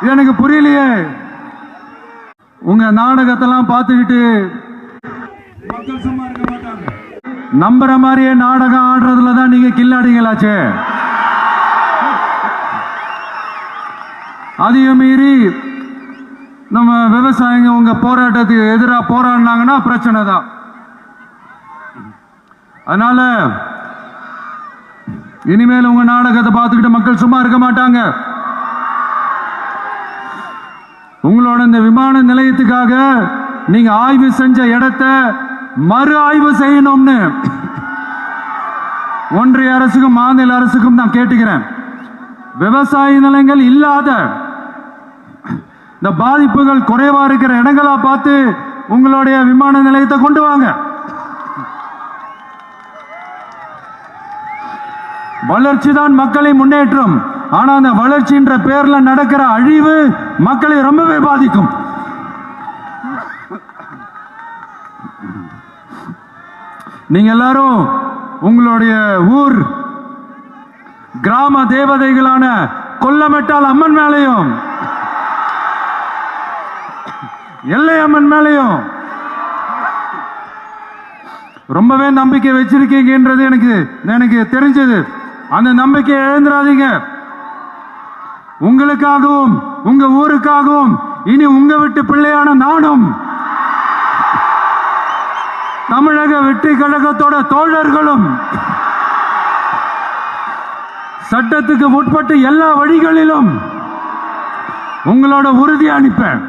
இது எனக்கு புரியலையே. உங்க நாடகத்தெல்லாம் பார்த்துக்கிட்டு மக்கள் சும்மா நம்புற மாதிரியே நாடகம் ஆடுறதுல தான் நீங்க கில்லாடிங்களாச்சே. அதையும் மீறி நம்ம விவசாயிங்க உங்க போராட்டத்துக்கு எதிராக போராடினாங்கன்னா பிரச்சனை தான். அதனால இனிமேல் உங்க நாடகத்தை பார்த்துக்கிட்டு மக்கள் சும்மா இருக்க மாட்டாங்க. உங்களோட இந்த விமான நிலையத்துக்காக நீங்க ஆய்வு செஞ்ச இடத்த மறு ஆய்வு செய்யணும்னு ஒன்றிய அரசுக்கும் மாநில அரசுக்கும் நான் கேட்டுக்கிறேன். விவசாய நிலங்கள் இல்லாத இந்த பாதிப்புகள் குறைவா இருக்கிற இடங்களா பார்த்து உங்களுடைய விமான நிலையத்தை கொண்டு வாங்க. வளர்ச்சி தான் மக்களை முன்னேற்றம். ஆனா அந்த வளர்ச்சின்ற பேர்ல நடக்கிற அழிவு மக்களை ரொம்பவே பாதிக்கும். நீங்க எல்லாரும் உங்களுடைய ஊர் கிராம தேவதைகளான கொல்லமெட்டால் அம்மன் மேலையும் எல்லை அம்மன் மேலையும் ரொம்பவே நம்பிக்கை வச்சிருக்கீங்கன்றது எனக்கு எனக்கு தெரிஞ்சது. அந்த நம்பிக்கையை எழுந்துடாதீங்க உங்களுக்காகவும் உங்க ஊருக்காகவும் இனி உங்க விட்டு பிள்ளையான நானும் தமிழக வெற்றி கழகத்தோட தோழர்களும் சட்டத்துக்கு உட்பட்டு எல்லா வழிகளிலும் உங்களோட உறுதி அனுப்பேன்